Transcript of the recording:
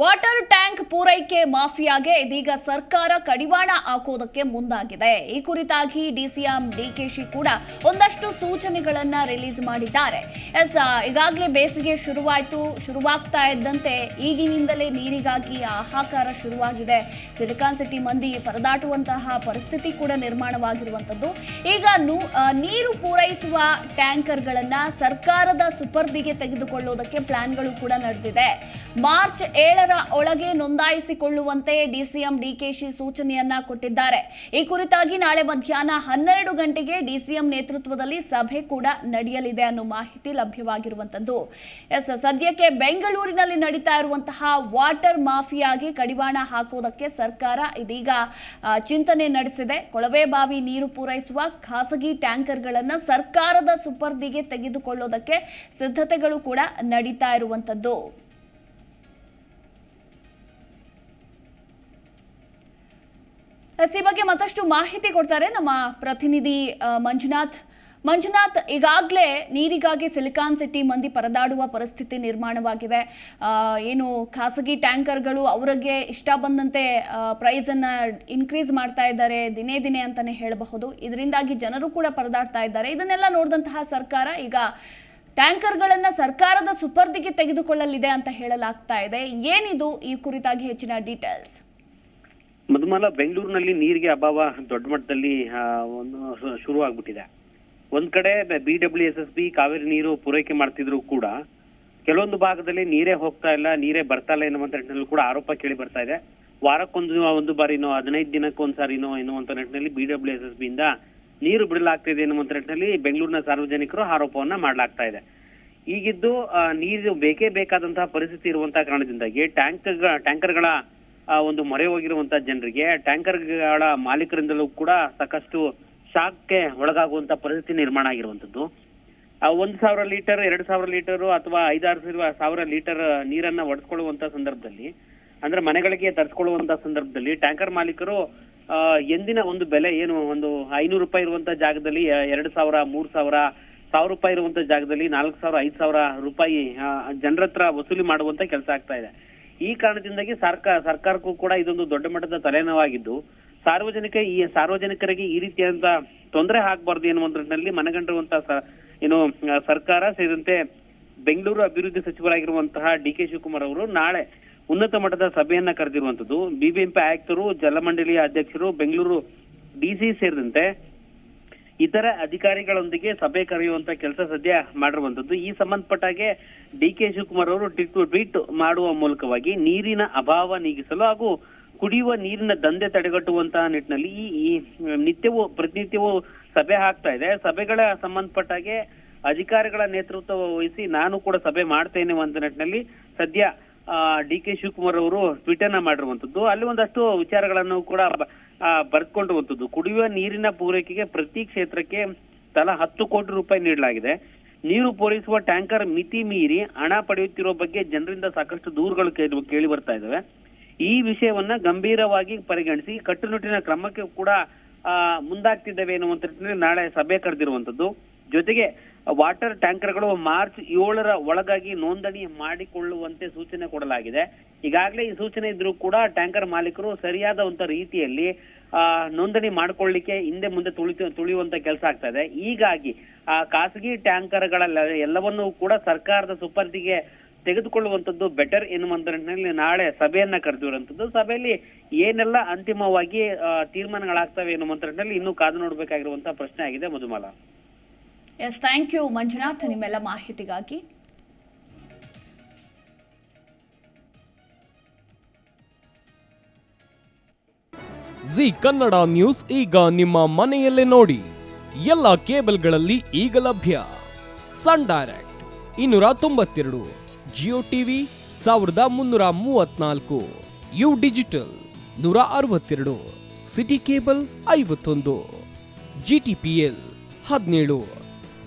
Water tank ಪೂರೈಕೆ ಮಾಫಿಯಾಗೆ ಇದೀಗ ಸರ್ಕಾರ ಕಡಿವಾಣ ಹಾಕೋದಕ್ಕೆ ಮುಂದಾಗಿದೆ. ಈ ಕುರಿತಾಗಿ ಡಿಸಿಎಂ ಡಿಕೆಶಿ ಕೂಡ ಒಂದಷ್ಟು ಸೂಚನೆಗಳನ್ನ ರಿಲೀಸ್ ಮಾಡಿದ್ದಾರೆ. ಎಸ್ ಈಗಾಗಲೇ ಬೇಸಿಗೆ ಶುರುವಾಯಿತು, ಶುರುವಾಗ್ತಾ ಇದ್ದಂತೆ ಈಗಿನಿಂದಲೇ ನೀರಿಗಾಗಿ ಹಾಹಾಕಾರ ಶುರುವಾಗಿದೆ. ಸಿಲಿಕಾನ್ ಸಿಟಿ ಮಂದಿ ಪರದಾಟುವಂತಹ ಪರಿಸ್ಥಿತಿ ಕೂಡ ನಿರ್ಮಾಣವಾಗಿರುವಂಥದ್ದು. ಈಗ ನೀರು ಪೂರೈಸುವ ಟ್ಯಾಂಕರ್ಗಳನ್ನು ಸರ್ಕಾರದ ಸುಪರ್ದಿಗೆ ತೆಗೆದುಕೊಳ್ಳೋದಕ್ಕೆ ಪ್ಲಾನ್ಗಳು ಕೂಡ ನಡೆದಿದೆ. ಮಾರ್ಚ್ ಏಳರ ಒಳಗೆ ನೋಂದಾಯಿಸಿಕೊಳ್ಳುವಂತೆ ಡಿಸಿಎಂ ಡಿಕೆಶಿ ಸೂಚನೆಯನ್ನ ಕೊಟ್ಟಿದ್ದಾರೆ. ಈ ಕುರಿತಾಗಿ ನಾಳೆ ಮಧ್ಯಾಹ್ನ ಹನ್ನೆರಡು ಗಂಟೆಗೆ ಡಿಸಿಎಂ ನೇತೃತ್ವದಲ್ಲಿ ಸಭೆ ಕೂಡ ನಡೆಯಲಿದೆ ಅನ್ನೋ ಮಾಹಿತಿ ಲಭ್ಯವಾಗಿರುವಂತದ್ದು. ಎಸ್, ಸದ್ಯಕ್ಕೆ ಬೆಂಗಳೂರಿನಲ್ಲಿ ನಡೀತಾ ಇರುವಂತಹ ವಾಟರ್ ಮಾಫಿಯಾಗಿ ಕಡಿವಾಣ ಹಾಕುವುದಕ್ಕೆ ಸರ್ಕಾರ ಇದೀಗ ಚಿಂತನೆ ನಡೆಸಿದೆ. ಕೊಳವೆ ಬಾವಿ ನೀರು ಪೂರೈಸುವ ಖಾಸಗಿ ಟ್ಯಾಂಕರ್ಗಳನ್ನು ಸರ್ಕಾರದ ಸುಪರ್ದಿಗೆ ತೆಗೆದುಕೊಳ್ಳೋದಕ್ಕೆ ಸಿದ್ಧತೆಗಳು ಕೂಡ ನಡೀತಾ ಇರುವಂತದ್ದು. ಈ ಬಗ್ಗೆ ಮತ್ತಷ್ಟು ಮಾಹಿತಿ ಕೊಡ್ತಾರೆ ನಮ್ಮ ಪ್ರತಿನಿಧಿ ಮಂಜುನಾಥ್. ಮಂಜುನಾಥ್, ಈಗಾಗಲೇ ನೀರಿಗಾಗಿ ಸಿಲಿಕಾನ್ ಸಿಟಿ ಮಂದಿ ಪರದಾಡುವ ಪರಿಸ್ಥಿತಿ ನಿರ್ಮಾಣವಾಗಿದೆ. ಏನು ಖಾಸಗಿ ಟ್ಯಾಂಕರ್ಗಳು ಅವರಿಗೆ ಇಷ್ಟ ಬಂದಂತೆ ಪ್ರೈಸನ್ನು ಇನ್ಕ್ರೀಸ್ ಮಾಡ್ತಾ ಇದ್ದಾರೆ, ದಿನೇ ದಿನೇ ಅಂತಲೇ ಹೇಳಬಹುದು. ಇದರಿಂದಾಗಿ ಜನರು ಕೂಡ ಪರದಾಡ್ತಾ ಇದ್ದಾರೆ. ಇದನ್ನೆಲ್ಲ ನೋಡಿದಂತಹ ಸರ್ಕಾರ ಈಗ ಟ್ಯಾಂಕರ್ಗಳನ್ನು ಸರ್ಕಾರದ ಸುಪರ್ದಿಗೆ ತೆಗೆದುಕೊಳ್ಳಲಿದೆ ಅಂತ ಹೇಳಲಾಗ್ತಾ ಇದೆ. ಏನಿದು ಈ ಕುರಿತಾಗಿ ಹೆಚ್ಚಿನ ಡೀಟೇಲ್ಸ್ ಮಧುಮಾಲ ಬೆಂಗಳೂರಿನಲ್ಲಿ ನೀರಿಗೆ ಅಭಾವ ದೊಡ್ಡ ಮಟ್ಟದಲ್ಲಿ ಶುರು ಆಗ್ಬಿಟ್ಟಿದೆ ಒಂದ್ ಕಡೆ B W S S B Kaveri ನೀರು ಪೂರೈಕೆ ಮಾಡ್ತಿದ್ರು ಕೂಡ, ಕೆಲವೊಂದು ಭಾಗದಲ್ಲಿ ನೀರೇ ಹೋಗ್ತಾ ಇಲ್ಲ, ನೀರೇ ಬರ್ತಾ ಇಲ್ಲ ಎನ್ನುವಂತ ನಿಟ್ಟಿನಲ್ಲಿ ಕೂಡ ಆರೋಪ ಕೇಳಿ ಬರ್ತಾ ಇದೆ. ವಾರಕ್ಕೊಂದು ಒಂದು ಬಾರಿನೋ ಹದಿನೈದು ದಿನಕ್ಕೊಂದ್ಸಾರಿನೋ ಎನ್ನುವಂತ ನಿಟ್ಟಿನಲ್ಲಿ B W S S B ಇಂದ ನೀರು ಬಿಡಲಾಗ್ತಿದೆ ಎನ್ನುವಂತ ನಿಟ್ಟಿನಲ್ಲಿ ಬೆಂಗಳೂರಿನ ಸಾರ್ವಜನಿಕರು ಆರೋಪವನ್ನ ಮಾಡಲಾಗ್ತಾ ಇದೆ. ಈಗಿದ್ದು ನೀರು ಬೇಕೇ ಬೇಕಾದಂತಹ ಪರಿಸ್ಥಿತಿ ಇರುವಂತಹ ಕಾರಣದಿಂದಾಗಿ ಟ್ಯಾಂಕ್ ಟ್ಯಾಂಕರ್ಗಳ ಒಂದು ಮೊರೆ ಹೋಗಿರುವಂತಹ ಜನರಿಗೆ ಟ್ಯಾಂಕರ್ಗಳ ಮಾಲೀಕರಿಂದಲೂ ಕೂಡ ಸಾಕಷ್ಟು ಶಾಕ್ಗೆ ಒಳಗಾಗುವಂತ ಪರಿಸ್ಥಿತಿ ನಿರ್ಮಾಣ ಆಗಿರುವಂತದ್ದು ಒಂದ್ ಸಾವಿರ ಲೀಟರ್, ಎರಡ್ ಸಾವಿರ ಲೀಟರ್ ಅಥವಾ ಐದಾರು ಸಾವಿರ ಲೀಟರ್ ನೀರನ್ನ ಒಡೆಸ್ಕೊಳ್ಳುವಂತ ಸಂದರ್ಭದಲ್ಲಿ, ಅಂದ್ರೆ ಮನೆಗಳಿಗೆ ತರಿಸ್ಕೊಳ್ಳುವಂತ ಸಂದರ್ಭದಲ್ಲಿ ಟ್ಯಾಂಕರ್ ಮಾಲೀಕರು ಎಂದಿನ ಒಂದು ಬೆಲೆ ಏನು, ಒಂದು ಐನೂರು ರೂಪಾಯಿ ಇರುವಂತ ಜಾಗದಲ್ಲಿ ಎರಡು ಸಾವಿರ, ಮೂರ್ ಸಾವಿರ ಸಾವಿರ ರೂಪಾಯಿ ಇರುವಂತ ಜಾಗದಲ್ಲಿ ನಾಲ್ಕು ಸಾವಿರ, ಐದು ಸಾವಿರ ರೂಪಾಯಿ ಜನರ ಹತ್ರ ವಸೂಲಿ ಮಾಡುವಂತ ಕೆಲಸ ಆಗ್ತಾ ಇದೆ. ಈ ಕಾರಣದಿಂದಾಗಿ ಸರ್ಕಾರ ಸರ್ಕಾರಕ್ಕೂ ಕೂಡ ಇದೊಂದು ದೊಡ್ಡ ಮಟ್ಟದ ತಲೆನೋವಾಗಿದ್ದು, ಸಾರ್ವಜನಿಕ ಈ ಸಾರ್ವಜನಿಕರಿಗೆ ಈ ರೀತಿಯಾದಂತ ತೊಂದರೆ ಆಗ್ಬಾರ್ದು ಎನ್ನುವಂತ ನಿಟ್ಟಿನಲ್ಲಿ ಮನಗಂಡಿರುವಂತ ಸ- ಏನು ಸರ್ಕಾರ ಸೇರಿದಂತೆ ಬೆಂಗಳೂರು ಅಭಿವೃದ್ಧಿ ಸಚಿವರಾಗಿರುವಂತಹ ಡಿ ಕೆ ಶಿವಕುಮಾರ್ ಅವರು ನಾಳೆ ಉನ್ನತ ಮಟ್ಟದ ಸಭೆಯನ್ನ ಕರೆದಿರುವಂತದ್ದು ಬಿಬಿಎಂಪಿ ಆಯುಕ್ತರು, ಜಲಮಂಡಳಿಯ ಅಧ್ಯಕ್ಷರು, ಬೆಂಗಳೂರು ಡಿಸಿ ಸೇರಿದಂತೆ ಇತರ ಅಧಿಕಾರಿಗಳೊಂದಿಗೆ ಸಭೆ ಕರೆಯುವಂತ ಕೆಲಸ ಸದ್ಯ ಮಾಡಿರುವಂತದ್ದು ಈ ಸಂಬಂಧಪಟ್ಟಾಗೆ ಡಿ ಕೆ ಶಿವಕುಮಾರ್ ಅವರು ಟ್ವೀಟ್ ಮಾಡುವ ಮೂಲಕವಾಗಿ ನೀರಿನ ಅಭಾವ ನೀಗಿಸಲು ಹಾಗೂ ಕುಡಿಯುವ ನೀರಿನ ದಂಧೆ ತಡೆಗಟ್ಟುವಂತಹ ನಿಟ್ಟಿನಲ್ಲಿ ಈ ಈ ನಿತ್ಯವೂ ಪ್ರತಿನಿತ್ಯವೂ ಸಭೆ ಆಗ್ತಾ ಇದೆ. ಸಭೆಗಳ ಸಂಬಂಧಪಟ್ಟಾಗೆ ಅಧಿಕಾರಿಗಳ ನೇತೃತ್ವ ವಹಿಸಿ ನಾನು ಕೂಡ ಸಭೆ ಮಾಡ್ತೇನೆ ಅಂತ ನಿಟ್ಟಿನಲ್ಲಿ ಸದ್ಯ ಡಿ ಕೆ ಶಿವಕುಮಾರ್ ಅವರು ಟ್ವೀಟ್ ಅನ್ನ ಮಾಡಿರುವಂತದ್ದು. ಅಲ್ಲಿ ಒಂದಷ್ಟು ವಿಚಾರಗಳನ್ನು ಕೂಡ ಬರ್ಕೊಂಡಿರುವಂತದ್ದು ಕುಡಿಯುವ ನೀರಿನ ಪೂರೈಕೆಗೆ ಪ್ರತಿ ಕ್ಷೇತ್ರಕ್ಕೆ ತಲಾ ಹತ್ತು ಕೋಟಿ ರೂಪಾಯಿ ನೀಡಲಾಗಿದೆ. ನೀರು ಪೂರೈಸುವ ಟ್ಯಾಂಕರ್ ಮಿತಿ ಮೀರಿ ಹಣ ಪಡೆಯುತ್ತಿರುವ ಬಗ್ಗೆ ಜನರಿಂದ ಸಾಕಷ್ಟು ದೂರುಗಳು ಕೇಳಿ ಬರ್ತಾ ಇದ್ದಾವೆ. ಈ ವಿಷಯವನ್ನ ಗಂಭೀರವಾಗಿ ಪರಿಗಣಿಸಿ ಕಟ್ಟುನಿಟ್ಟಿನ ಕ್ರಮಕ್ಕೆ ಕೂಡ ಮುಂದಾಗ್ತಿದ್ದೇವೆ ಎನ್ನುವಂತ ನಾಳೆ ಸಭೆ ಕರೆದಿರುವಂತದ್ದು. ಜೊತೆಗೆ ವಾಟರ್ ಟ್ಯಾಂಕರ್ಗಳು ಮಾರ್ಚ್ ಏಳರ ಒಳಗಾಗಿ ನೋಂದಣಿ ಮಾಡಿಕೊಳ್ಳುವಂತೆ ಸೂಚನೆ ಕೊಡಲಾಗಿದೆ. ಈಗಾಗಲೇ ಈ ಸೂಚನೆ ಇದ್ರೂ ಕೂಡ ಟ್ಯಾಂಕರ್ ಮಾಲೀಕರು ಸರಿಯಾದ ಒಂದು ರೀತಿಯಲ್ಲಿ ನೋಂದಣಿ ಮಾಡ್ಕೊಳ್ಳಿಕ್ಕೆ ಹಿಂದೆ ಮುಂದೆ ತುಳಿ ತುಳಿಯುವಂತ ಕೆಲಸ ಆಗ್ತಾ ಇದೆ. ಹೀಗಾಗಿ, ಆ, ಖಾಸಗಿ ಟ್ಯಾಂಕರ್ಗಳ ಎಲ್ಲವನ್ನೂ ಕೂಡ ಸರ್ಕಾರದ ಸುಪರ್ದಿಗೆ ತೆಗೆದುಕೊಳ್ಳುವಂತದ್ದು ಬೆಟರ್ ಎನ್ನುವಂತ ನಿಟ್ಟಿನಲ್ಲಿ ನಾಳೆ ಸಭೆಯನ್ನ ಕರೆದಿರುವಂತದ್ದು ಸಭೆಯಲ್ಲಿ ಏನೆಲ್ಲ ಅಂತಿಮವಾಗಿ ತೀರ್ಮಾನಗಳಾಗ್ತವೆ ಎನ್ನುವಂತ ನಿಟ್ಟಿನಲ್ಲಿ ಇನ್ನೂ ಕಾದು ನೋಡಬೇಕಾಗಿರುವಂತಹ ಪ್ರಶ್ನೆ ಆಗಿದೆ, Madhumala. Yes thank you Manjunath ನಿಮ್ಮೆಲ್ಲ ಮಾಹಿತಿಗಾಗಿ ಜಿ ಕನ್ನಡ ನ್ಯೂಸ್ ಈಗ ನಿಮ್ಮ ಮನೆಯಲ್ಲೇ ನೋಡಿ. ಎಲ್ಲ ಕೇಬಲ್ಗಳಲ್ಲಿ ಈಗ ಲಭ್ಯ. ಸನ್ ಡೈರೆಕ್ಟ್ ಇನ್ನೂರ ತೊಂಬತ್ತೆರಡು ಜಿಯೋ ಟಿವಿ ಸಾವಿರದ ಮುನ್ನೂರ ಮೂವತ್ನಾಲ್ಕು ಯು ಡಿಜಿಟಲ್ ನೂರ ಅರವತ್ತೆರಡು ಸಿಟಿ ಕೇಬಲ್ ಐವತ್ತೊಂದು ಜಿ ಟಿ ಪಿ ಎಲ್ ಹದಿನೇಳು.